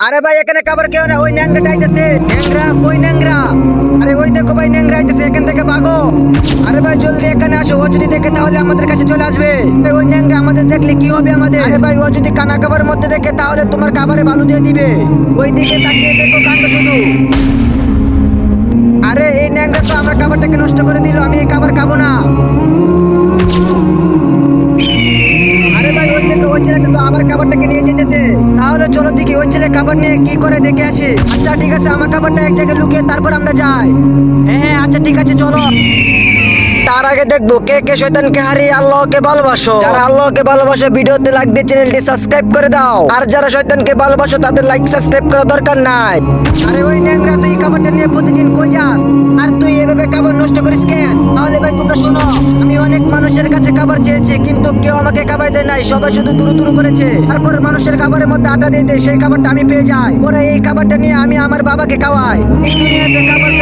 আরে ভাই, এখানে কাবার কেউ না ওই ন্যাংরাটা আইতেছে ন্যাংরা, কই ন্যাংরা? আরে ওই দেখো ভাই, ন্যাংরা আইতেছে এখান থেকে ভাগো আরে ভাই, জলদি এখানে আসো। ও যদি দেখে তাহলে আমাদের কাছে চলে আসবে। ওই ন্যাংরা আমাদের দেখলে কি হবে আমাদের? আরে ভাই, ও যদি কানা কাবার মধ্যে দেখে তাহলে তোমার কাবারে বালু দিয়ে দিবে। ওই দিকে তাকিয়ে দেখো কাণ্ড শুধু। আরে, এই ন্যাংরা তো আমার খাবারটাকে নষ্ট করে দিল। আমি এই খাবার খাব না। ওই দেখে ওই ছেলেটা তো খাবারটাকে নিয়ে যেতেছে। তাহলে চলো দেখি ওই খাবার নিয়ে কি করে দেখে আসি। আচ্ছা ঠিক আছে, আমার খাবারটা এক জায়গায় লুকিয়ে তারপর আমরা যাই। হ্যাঁ হ্যাঁ আচ্ছা ঠিক আছে, চলো। তার আগে দেখব কে কে শয়তানকে হারিয়ে আল্লাহকে ভালোবাসো। যারা আল্লাহকে ভালোবাসো, ভিডিওতে লাইক দিয়ে চ্যানেলটি সাবস্ক্রাইব করে দাও। আর যারা শয়তানকে ভালোবাসো, তাদের লাইক সাবস্ক্রাইব করার দরকার নাই। আরে ওই ন্যাংরা, তুই খাবারটা নিয়ে প্রতিদিন কই যাস? আর তুই এভাবে খাবার করিস তাহলে ভাই, তোমরা শোনো, আমি অনেক মানুষের কাছে খাবার চেয়েছি, কিন্তু কেউ আমাকে খাবার দেয় নাই, সবাই শুধু দূর দূর করেছে। তারপর মানুষের খাবারের মধ্যে আটা দিয়ে দেয়, সেই খাবারটা আমি পেয়ে যাই। পরে এই খাবারটা নিয়ে আমি আমার বাবাকে খাওয়াই। এই দুনিয়াতে খাবার